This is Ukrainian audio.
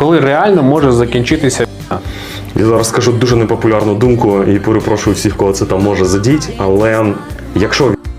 коли реально може закінчитися? Я зараз скажу дуже непопулярну думку і перепрошую всіх, кого це там може задіть. Але якщо